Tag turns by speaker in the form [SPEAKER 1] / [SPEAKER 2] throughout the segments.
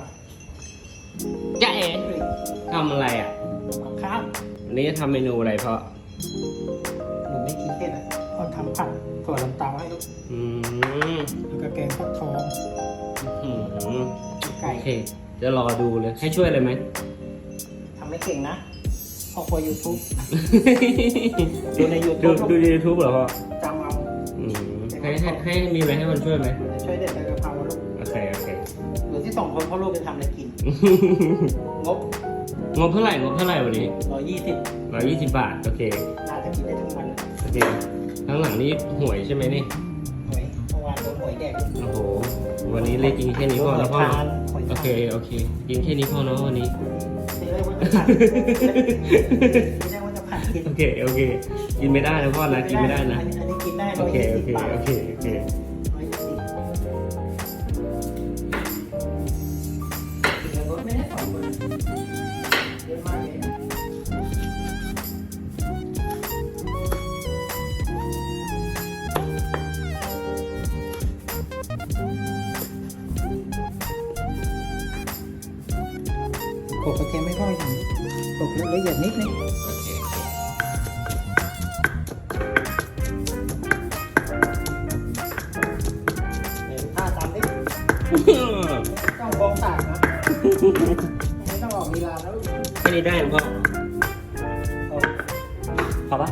[SPEAKER 1] วะ
[SPEAKER 2] จ๊ะเอ๋ทำอะไรอะ
[SPEAKER 1] กับข้าว
[SPEAKER 2] วันนี้จะทำเมนูอะไรพ่อ
[SPEAKER 1] หนูไม่กินเผ็ดอะก็ทำผัดถั่วลันเตาให้ลูก
[SPEAKER 2] อืม
[SPEAKER 1] แล้วก็แกงฟักทอง
[SPEAKER 2] อืม
[SPEAKER 1] ไก่
[SPEAKER 2] โอเคจะรอดูเลยให้ช่วยเลยไหม
[SPEAKER 1] ทำไม่เก่งนะพอครัวยูทูบดูใน
[SPEAKER 2] ดู
[SPEAKER 1] YouTube
[SPEAKER 2] ดูในยูทูบเหรอพ่อ
[SPEAKER 1] จำเอา
[SPEAKER 2] อืมให้ให้ให้มีอะไรให้มันช่วยไหม
[SPEAKER 1] จะช่วยเด็ดใบกะเพรา ที่สองคนพ่อลูกจะทำอะไรกิน งบ
[SPEAKER 2] งบเท่าไหร่งบเท่าไหร่วันนี้
[SPEAKER 1] ร้อยยี่สิบ
[SPEAKER 2] ร้อยยี่สิบบาท โอเค
[SPEAKER 1] น่าจะกินได้ทั้งวัน
[SPEAKER 2] โอเคข้างหลังนี้หวยใช่ไหมนี่
[SPEAKER 1] หวยเมื่อวานโดนหวยแดก
[SPEAKER 2] โอ้โห วันนี้เลยกินแค่นี้พอแล้วพ่อ
[SPEAKER 1] ทานหวย
[SPEAKER 2] โอเค โอเค กินแค่นี้พอเนาะวันนี้
[SPEAKER 1] ไม่ได้ว่าจะผัดไม่ได้ว่าจะผัดกิน
[SPEAKER 2] โอเค โอเค กินไม่ได้นะพ่อนะ กินไม่ได้นะ
[SPEAKER 1] อัอันนี้กินได้
[SPEAKER 2] โอ
[SPEAKER 1] ร้อย
[SPEAKER 2] เค
[SPEAKER 1] ยี่
[SPEAKER 2] โอ
[SPEAKER 1] สิบ
[SPEAKER 2] เค
[SPEAKER 1] บาท
[SPEAKER 2] โอเค โอเค
[SPEAKER 1] โขลกกระเทียมไม่ค่อยถึงโขลกละเอียดนิดนึง
[SPEAKER 2] โอเค
[SPEAKER 1] เดี๋ยวท่าตามดิต้องบองตากนะไม่ต้องออกลีลาแล้ว
[SPEAKER 2] แค่นี้ได้นะพ่อ
[SPEAKER 1] เอา
[SPEAKER 2] พอปะ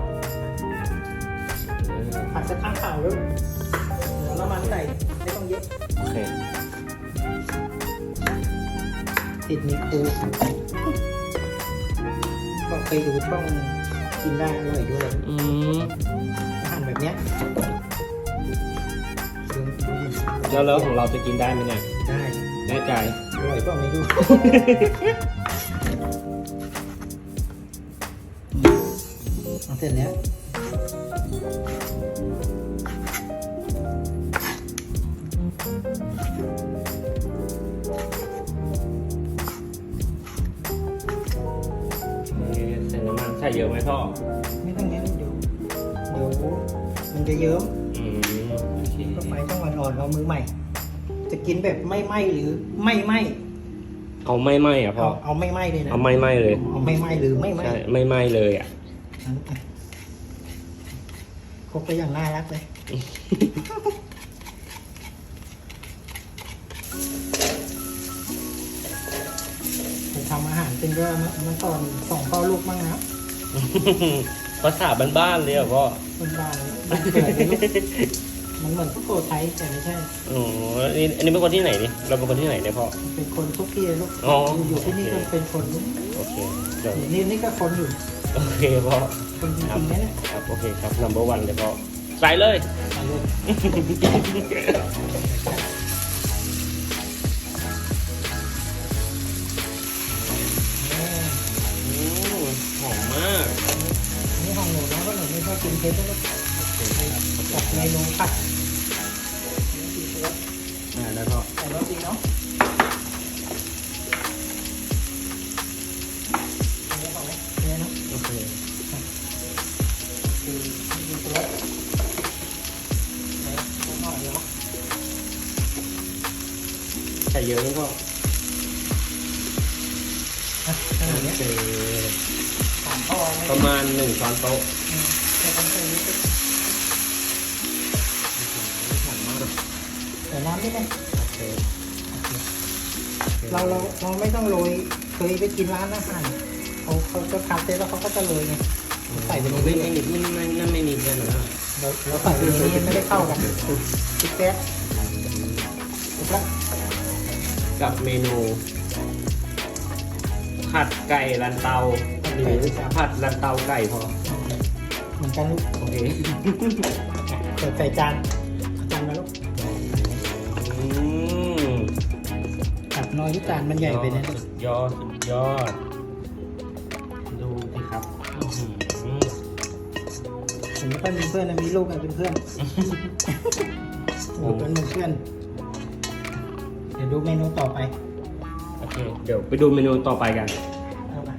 [SPEAKER 1] ผัดสักข้างเปล่าด้วยเดี๋ยวน้ำมันใส่ไม่ต้องเยอะ
[SPEAKER 2] โอเค
[SPEAKER 1] ติดมีครูก็เคยดูช่องกินได้อร่อยด้วย
[SPEAKER 2] อืม
[SPEAKER 1] อาหารแบบเนี้ยดูดูดิ
[SPEAKER 2] แล้วแล้วของเราจะกินได้ไหมเนี่ย
[SPEAKER 1] ได้
[SPEAKER 2] แน่ใจ
[SPEAKER 1] อร่อยก็ไม่รู้เอาเสร็จแล้ว
[SPEAKER 2] ใส่น้ำมันใส่เยอะไหมพ่อ
[SPEAKER 1] ไม่ต้องเยอะเดี๋ยวเดี๋ยวมันจะเยิ้ม
[SPEAKER 2] อืมโอเค
[SPEAKER 1] ก็ไฟต้องอ่อนๆเรามือใหม่ จะกินแบบไม่ไหม้หรือไม่ไหม้
[SPEAKER 2] เอาไม่ไหม้อะพ่อ
[SPEAKER 1] เอาเอาไม่ไหม้เลยนะ
[SPEAKER 2] เอาไม่ไหม้เลย
[SPEAKER 1] เอาไม่ไหม้หรือไม่ไหม้
[SPEAKER 2] ใช่ไม่ไหม้เลยอะ
[SPEAKER 1] ครกไปอย่างน่ารักเลย ทำอาหารเป็นด้วยเมื่อก่อนสองพ่อลูกมั่งนะ
[SPEAKER 2] ภาษาบ้านๆเลยอะพ่อ
[SPEAKER 1] คนบ้านบ้านเกิดเลยลูกมันเหมือนทุกโกไทยแต่ไม่ใช่
[SPEAKER 2] อ๋อนี่อันนี้เป็นคนที่ไหนนี่ เราเป็นคนที่ไหนเนี่ยพ่อ
[SPEAKER 1] เป็นคนทุกที่เลยลูก
[SPEAKER 2] อ๋อ
[SPEAKER 1] อยู่ที่นี่
[SPEAKER 2] โอ
[SPEAKER 1] ก็
[SPEAKER 2] เค
[SPEAKER 1] เป็นคนลูก
[SPEAKER 2] โอเคเดี๋ยว
[SPEAKER 1] นี่นี่ก็คนอยู่
[SPEAKER 2] โอเคพ่อ
[SPEAKER 1] คนจ
[SPEAKER 2] ครั
[SPEAKER 1] ริงๆนะเนี่ย
[SPEAKER 2] ครับ โอเคครับ number one เลยพ่อใส่เลย
[SPEAKER 1] ไปเลย
[SPEAKER 2] กิ
[SPEAKER 1] นเผ็ดนะลูกกับเมนูผัด
[SPEAKER 2] อ่าได้พ่อ
[SPEAKER 1] ใส่รสดีเนาะอันนี้ของเนี่ยเนาะ
[SPEAKER 2] โอเค
[SPEAKER 1] คือดูตัวไหนหน่อยเดียว
[SPEAKER 2] ใส่เยอะไหมพ่อ
[SPEAKER 1] อะขนาดเนี้ย
[SPEAKER 2] โอเค
[SPEAKER 1] สามพ่อไม่
[SPEAKER 2] ประมาณหนึ่งช้อนโต๊ะ
[SPEAKER 1] อืมแต่ต้องใส่นิดนึง
[SPEAKER 2] หอมมาก
[SPEAKER 1] ใส่น้ำนิดนึง
[SPEAKER 2] โอเค
[SPEAKER 1] เราเราเราไม่ต้องโรยเคยไปกินร้านอาหารเขาเขาจะคัดเสร็จแล้วเขาก็จะโรยไงใส่ไปในนี้
[SPEAKER 2] ไม่ไม่นิดไม่ไม่นั่นไม่นิดเลยนะ
[SPEAKER 1] เราเราใส่ไปในนี้ไม่ได้เข้ากันติ๊กแก๊สถูกละ
[SPEAKER 2] กับเมนู ผัดไก่ลันเตาหรือผัดลันเตาไก่พอ
[SPEAKER 1] เหมือนกันลูก
[SPEAKER 2] โอเค
[SPEAKER 1] เปิดใส่จานเอาจานมาลูก
[SPEAKER 2] อืม
[SPEAKER 1] ตัดน้อยที่จานมันใหญ่ไปเนี่ย
[SPEAKER 2] สุดยอดสุดยอด ดูสิครับอื้อหือ
[SPEAKER 1] ผมไม่ค่อยมีเพื่อนนะมีลูกกันเป็นเพื่อนโอ้เป็นเหมือนเพื่อน เดี๋ยวดูเมนูต่อไป
[SPEAKER 2] โอเค เดี๋ยวไปดูเมนูต่อไปกัน
[SPEAKER 1] เอามา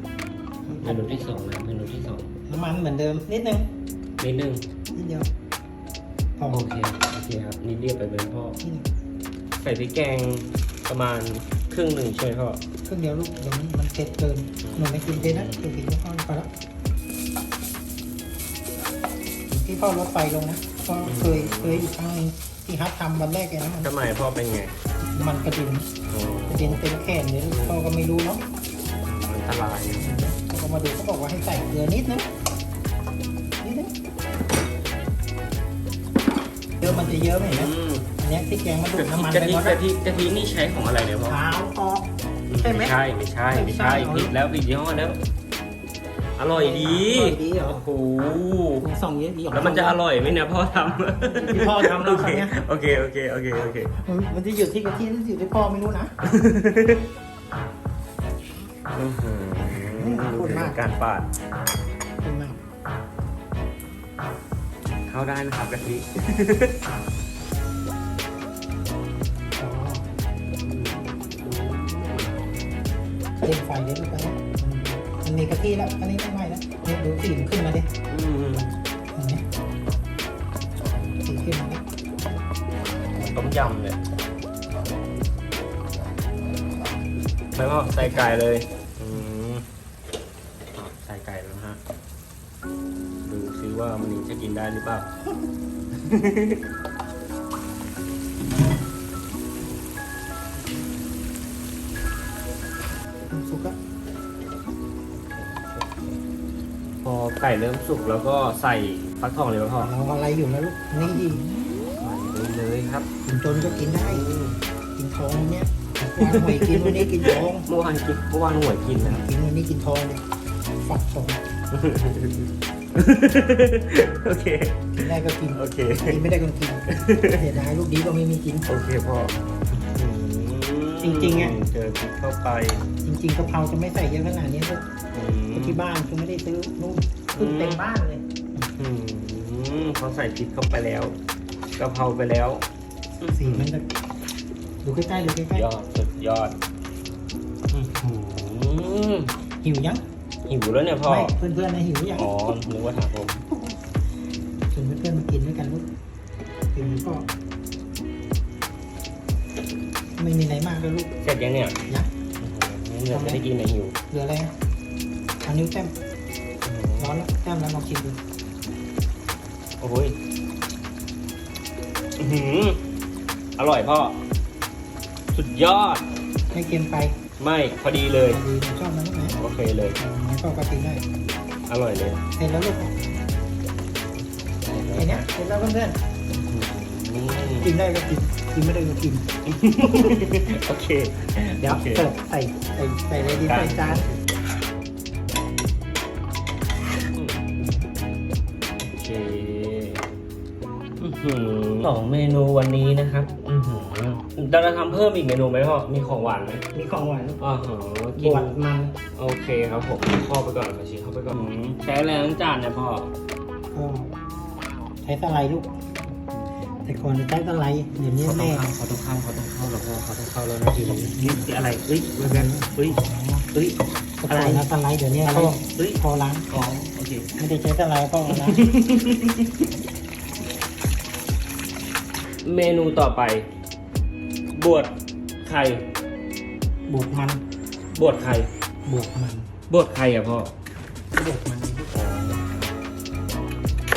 [SPEAKER 2] เมนูที่สองนะเมนูที่สอง
[SPEAKER 1] น้ำมันเหมือนเดิมนิดนึง
[SPEAKER 2] นิดนึง
[SPEAKER 1] นิดเดียวพอ
[SPEAKER 2] โอเคโอเคครับนี่เรียกไปเป็นพ่อ
[SPEAKER 1] นิดนึง
[SPEAKER 2] ใส่พริกแกงประมาณคครึ่งหนึ่งใช่ไหมพ่อ
[SPEAKER 1] ครึ่งเดียวลูกเดี๋ยวมันมันเผ็ดเกินหนูไม่กินเผ็ดนะหนูกินแค่ข้าวพอแล้วที่พ่อลดไฟลงนะก็เคยเคยอีกครั้งหนึงที่ฮัททำวันแรกเลยนะมัน
[SPEAKER 2] ทำไมพ่อเป็นไง
[SPEAKER 1] มันกระเด็น
[SPEAKER 2] อ๋อก
[SPEAKER 1] ระเด็นเต็มแขนเลยพ่อก็ไม่รู้เนาะ
[SPEAKER 2] อันตรายนะ
[SPEAKER 1] เขาก็มาดูเขาบอกว่าให้ใส่เกลือนิดนึง มันจะเยอะไหม
[SPEAKER 2] อื
[SPEAKER 1] นะ
[SPEAKER 2] ม
[SPEAKER 1] อันเนี้ยที่แกงมาดูดน้ำมัน
[SPEAKER 2] กะ
[SPEAKER 1] ไป
[SPEAKER 2] ทิ
[SPEAKER 1] หมด
[SPEAKER 2] กะทิกะทินี่ใช้ของอะไรเนี่ยพ่อ
[SPEAKER 1] ขาวออกใช่ไหม
[SPEAKER 2] ไม่ใช่ไม่ใช่ไม่ใช่
[SPEAKER 1] ไม่ใช่
[SPEAKER 2] ผิดแล้วผิดยี่ห้อแล้ว อร่อยดี
[SPEAKER 1] อร่อยดีเหรอ
[SPEAKER 2] โอ้โห
[SPEAKER 1] คุณส่องเยอะดี
[SPEAKER 2] แล้วมันจะอร่อยไหมเนี่ยพ่อทำ
[SPEAKER 1] ที่พ่อทำแล้ว
[SPEAKER 2] โอ
[SPEAKER 1] ค
[SPEAKER 2] เครับ
[SPEAKER 1] เนี้ย
[SPEAKER 2] โอเคโอเคโอเคโอเค
[SPEAKER 1] มันจะอยู่ที่กะทิหรืออยู่ที่พ่อไม่รู้นะ
[SPEAKER 2] อื้อหือ
[SPEAKER 1] ขอบคุณมาก
[SPEAKER 2] การปาด
[SPEAKER 1] เข้า
[SPEAKER 2] ได้นะครับกะทิ
[SPEAKER 1] อ๋อเล่นไฟเยอะไปนะมันมันมีกะทิแล้ว อันนี้ไม่ไหม้แล้วเนี่ยดูสีมันขึ้นมาดิ
[SPEAKER 2] อืม
[SPEAKER 1] เห็นไหมสีขึ้นมาดิ
[SPEAKER 2] ต้มยำเลยไปพ่อใส่ไก่เลย นนี้จะกินได้หรือเปล่า
[SPEAKER 1] สุกแล้ว
[SPEAKER 2] พอไก่เริ่มสุกแล้วก็ใส่ฟักทองเลยป่ะพ่อ
[SPEAKER 1] เราอะไรอยู่นะลูก นี่
[SPEAKER 2] ใส่เลยเลยครับ
[SPEAKER 1] กินจนก็กินได้ กินทองเนี่ยวางหวยกินวันนี้กินทอง
[SPEAKER 2] เมื่อวานกินเมื่อวานหวยกินนะครับ
[SPEAKER 1] กินวันนี้กินทองเลยฝักทอง
[SPEAKER 2] โอเค
[SPEAKER 1] กินได้ก็กิน
[SPEAKER 2] โอเค
[SPEAKER 1] กินไม่ได้ก็กินเสียดายลูกดีก็ไม่มีกิน
[SPEAKER 2] โอเคพ่ออืม
[SPEAKER 1] จริงๆอะ
[SPEAKER 2] เจอพริกเข้าไป
[SPEAKER 1] จริงๆกะเพราจะไม่ใส่เยอะขนาดนี้ลูก
[SPEAKER 2] อืม
[SPEAKER 1] ที่บ้านคือไม่ได้ซื้อนู่นขึ้นเต็มบ้านเลย
[SPEAKER 2] อืมเขาใส่พริกเข้าไปแล้วกะเพราไปแล้ว
[SPEAKER 1] สีมันจะดูใกล้ๆดูใกล้
[SPEAKER 2] ยอดสุดยอดอื้อหือ
[SPEAKER 1] ๆหิวยัง
[SPEAKER 2] หิวแล้วเนี่ยพ่อ
[SPEAKER 1] ไม่เพื่อนๆนะหิวยัง
[SPEAKER 2] อ๋อนึกว่าถามผม
[SPEAKER 1] ชวนเพื่อนๆมากินด้วยกันลูกกินแล้วก็ ไม่มีอะไรมากเลยลูก
[SPEAKER 2] เสร็จยังเนี่ย
[SPEAKER 1] ยัง
[SPEAKER 2] อื้อหือยังไม่ได้กินเลยหิว
[SPEAKER 1] เหลืออะไรอะเอานิ้วแต้มร้อนแล้วแต้มแล้วลองชิมดู
[SPEAKER 2] โอ้โหยอื้อหืออร่อยพ่อ สุดยอด
[SPEAKER 1] ไม่เค็มไป
[SPEAKER 2] ไม่พอดีเลย
[SPEAKER 1] ดีผมชอบมันลูกไหม
[SPEAKER 2] โอ เคเลย
[SPEAKER 1] อ๋องั้นก็ปกติได้
[SPEAKER 2] อร่อยเลย
[SPEAKER 1] เสร็จแล้วลูกไอ้เนี้ยเสร็จแล้วเพื่อน
[SPEAKER 2] อืม
[SPEAKER 1] ๆกินได้ก็กิน กินไม่ได้ก็กิน
[SPEAKER 2] โอเค
[SPEAKER 1] เดี๋ยว
[SPEAKER 2] โอเค
[SPEAKER 1] เสิร์ฟใส่ใส่ใส่อะไรดี
[SPEAKER 2] ได้
[SPEAKER 1] ใส่จาน
[SPEAKER 2] โอเคอื้อหือสองเมนูวันนี้นะครับอือหือ เราจะทำเพิ่มอีกเมนูไหมพ่อ มีของหวานไหม
[SPEAKER 1] มีของหวานลูก
[SPEAKER 2] อ่าฮะ
[SPEAKER 1] บ
[SPEAKER 2] กิน
[SPEAKER 1] วชมัน
[SPEAKER 2] โอเคครับผมเข้าไปก่อนมาชิเข้าไปก่อนอืมใช้อะไรล้างจานเนี่ยพ่อ
[SPEAKER 1] ก็ใช้สไลด์ลูก แต่ก่อนจะใช้สไลด์เดี๋ยวนี้
[SPEAKER 2] เขาต้อ
[SPEAKER 1] แม่
[SPEAKER 2] งเข้าเขาต้องเข้าเขาต้องเข้าแล้วพ่อเขาต้องเข้าแล้วนะทีนี้นี่อะไรเฮ้ยเหมือนกันเฮ้ยเฮ้ย
[SPEAKER 1] แต่ก่อนนะสไลด์เดี๋ยวนี้
[SPEAKER 2] อะไร
[SPEAKER 1] ก็
[SPEAKER 2] เฮ้ย
[SPEAKER 1] พอล้าง
[SPEAKER 2] อ๋อโอเค
[SPEAKER 1] ไม่ได้ใช้สไลด์ก็เอาล้าง
[SPEAKER 2] เมนูต่อไป บวชไข่
[SPEAKER 1] บวชมัน
[SPEAKER 2] บวชไข่
[SPEAKER 1] บวชมัน
[SPEAKER 2] บวชไข่อะพ่อบ
[SPEAKER 1] วชมัน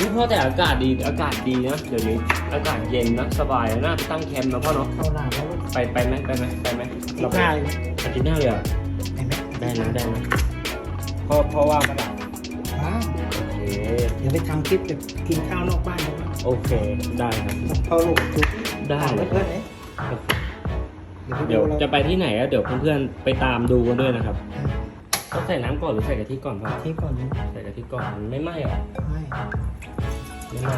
[SPEAKER 2] นี่พ่อแต่อากาศดีอากาศดีนะเดี๋ยวนี้อากาศเย็นนะสบายนะไปตั้งแคมป์นะพ่อเนาะ
[SPEAKER 1] เข้าหน้าแล้วลูก
[SPEAKER 2] ไปไปไหมไปไหมไปไหม
[SPEAKER 1] ติดหน้าเลยไหม
[SPEAKER 2] อาทิตย์หน้าเลยเหรอ
[SPEAKER 1] ไปไหม
[SPEAKER 2] ได้นะได้นะพ่อพ่อว่างปะล่ะ
[SPEAKER 1] ว้าว
[SPEAKER 2] โอเค
[SPEAKER 1] เดี๋ยวไปทำคลิปแบบกินข้าวนอกบ้านกันนะ
[SPEAKER 2] โอเคได้ครับ
[SPEAKER 1] พอลูกดู
[SPEAKER 2] ได้
[SPEAKER 1] ถามเพื่อนๆเลย เดี๋
[SPEAKER 2] เดี๋
[SPEAKER 1] ย
[SPEAKER 2] ยวว
[SPEAKER 1] เรา
[SPEAKER 2] จะไปที่ไหนอะเดี๋ยวเพื่อนๆไปตามดูกันด้วยนะครับต้องใส่น้ำก่อนหรือใส่กะทิก่อนพ่อ
[SPEAKER 1] ที่ก่อนนี้
[SPEAKER 2] ใส่กะทิก่อนมันไม่ไหม้หรอ
[SPEAKER 1] ไม่
[SPEAKER 2] ไม่ไหม้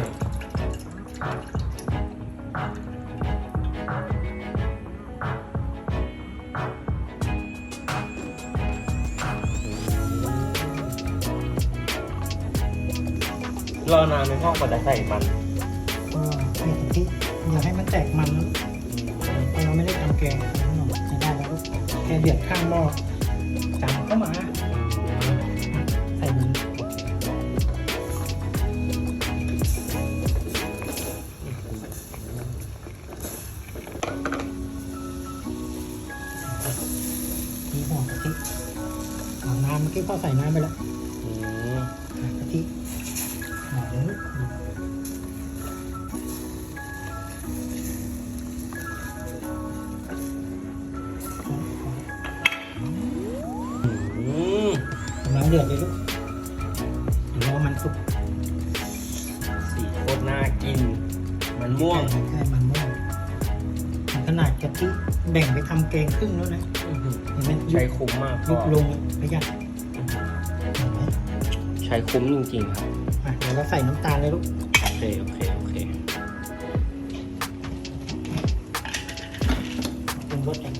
[SPEAKER 2] รอนานไหมพ่อกว่าจะใส่มัน
[SPEAKER 1] ก็ให้ถึงที่อย่าให้มันแตกมันนะเพราะเราไม่ได้ทำแกงขนมไม่ได้แล้วก็แกงเดือดข้างหม้อจำเข้ามาใส่มันมีหัวกะทิเอาน้ำเมื่อกี้พ่อใส่น้ำไปแล้ว เดือดเลยลูกรอมันสุก
[SPEAKER 2] สีโคตรน่ากิน มันม่วง
[SPEAKER 1] ใช่ใช่มันม่วงขนาดกะทิแบ่งไปทำแกงครึ่งแล้วนะ
[SPEAKER 2] อื้อหือ
[SPEAKER 1] เห็นไหม
[SPEAKER 2] ใช้คุ้มมาก
[SPEAKER 1] ยุ
[SPEAKER 2] ก็
[SPEAKER 1] บลงประหยัดเห็นไหม
[SPEAKER 2] ใช้คุ้มจริงๆครับ
[SPEAKER 1] อะเดี๋ยวเราใส่น้ำตาลเลยลูก
[SPEAKER 2] โอเค โอเค โอเค
[SPEAKER 1] ปรุงรสกัน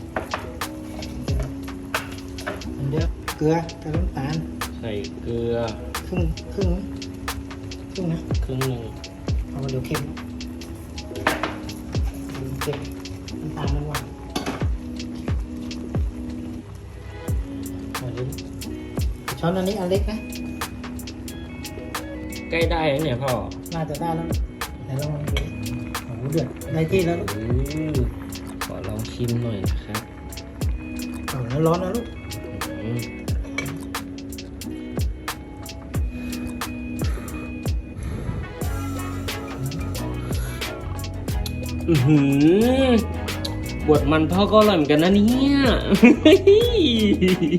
[SPEAKER 1] อันเดียวเกลือกับน้ำตาล
[SPEAKER 2] ใส่เกลือ
[SPEAKER 1] ครึ่งครึ่งครึ่งนะ
[SPEAKER 2] ครึ่งหนึ่ง
[SPEAKER 1] เอามาเดี๋ยวเค็มนะเดี๋ยวเค็มน้ำตาลมันหวานเอาเลยช้อนอันนี้อันเล็กนะ
[SPEAKER 2] ใกล้ได้แล้วเนี่ยพ่อ
[SPEAKER 1] น่าจะได้แล้วเดี๋ยวเราลองดูโอ้โหเดือดได้ที่แล้วลูก
[SPEAKER 2] อืมขอลองชิมหน่อยนะครับ
[SPEAKER 1] เอาแล้วร้อนนะลูก
[SPEAKER 2] อื้อหือบดมันพ่อก็อร่อยเหมือนกันนะเนี่ย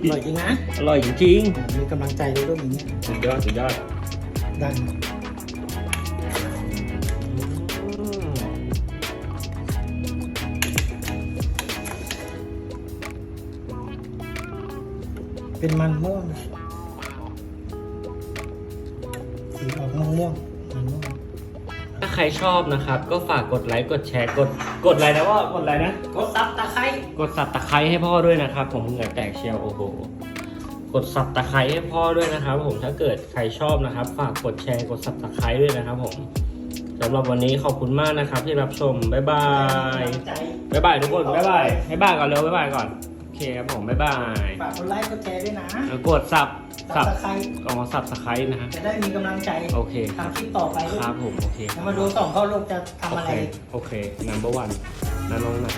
[SPEAKER 1] อร่อยจริงนะ
[SPEAKER 2] อร่อยจริง
[SPEAKER 1] มีกำลังใจเลยลูกอย่างเงี้ย
[SPEAKER 2] ๆสุดยอดสุดยอด
[SPEAKER 1] ได้นะ
[SPEAKER 2] อืม
[SPEAKER 1] เป็นมันม่วงสีออกม่วงม่วงๆมันม่วง
[SPEAKER 2] ถ้า ใครชอบนะครับ ก็ฝากกดไลค์กดแชร์กดกดอะไรนะว่ากดอะไรนะ
[SPEAKER 1] กดซับตะไคร้
[SPEAKER 2] กดสับตะไคร้ให้พ่อด้วยนะครับผมเหงื่อแตกเชียวโอ้โหกดสับตะไคร้ให้พ่อด้วยนะครับผมถ้าเกิดใครชอบนะครับ ฝากกดแชร์กดสับตะไคร้ด้วยนะครับผมสำหรับวันนี้ขอบคุณมากนะครับ ที่รับชมบ๊ายบาย
[SPEAKER 1] ใจ
[SPEAKER 2] บ๊ายบายทุกคนบ๊ายบายบ๊ายบายก่อนเร็วบ๊ายบายก่อนโอเคครับผมบ๊ายบาย
[SPEAKER 1] ฝากกดไลค์กดแชร์ด้วยนะ
[SPEAKER 2] แล้วกดสับ
[SPEAKER 1] ซั
[SPEAKER 2] สั
[SPEAKER 1] บบตะไคร้
[SPEAKER 2] กองสับตะไคร้นะฮะ
[SPEAKER 1] จะได้มีกำลังใจ
[SPEAKER 2] โอเค
[SPEAKER 1] ทำคลิปต่อไปลูก
[SPEAKER 2] ครับผมโอเค
[SPEAKER 1] แล้วมาดูสองเข้าลูกจะทำ
[SPEAKER 2] โอ
[SPEAKER 1] อะไร
[SPEAKER 2] เคโอเค number one นะน้องนะ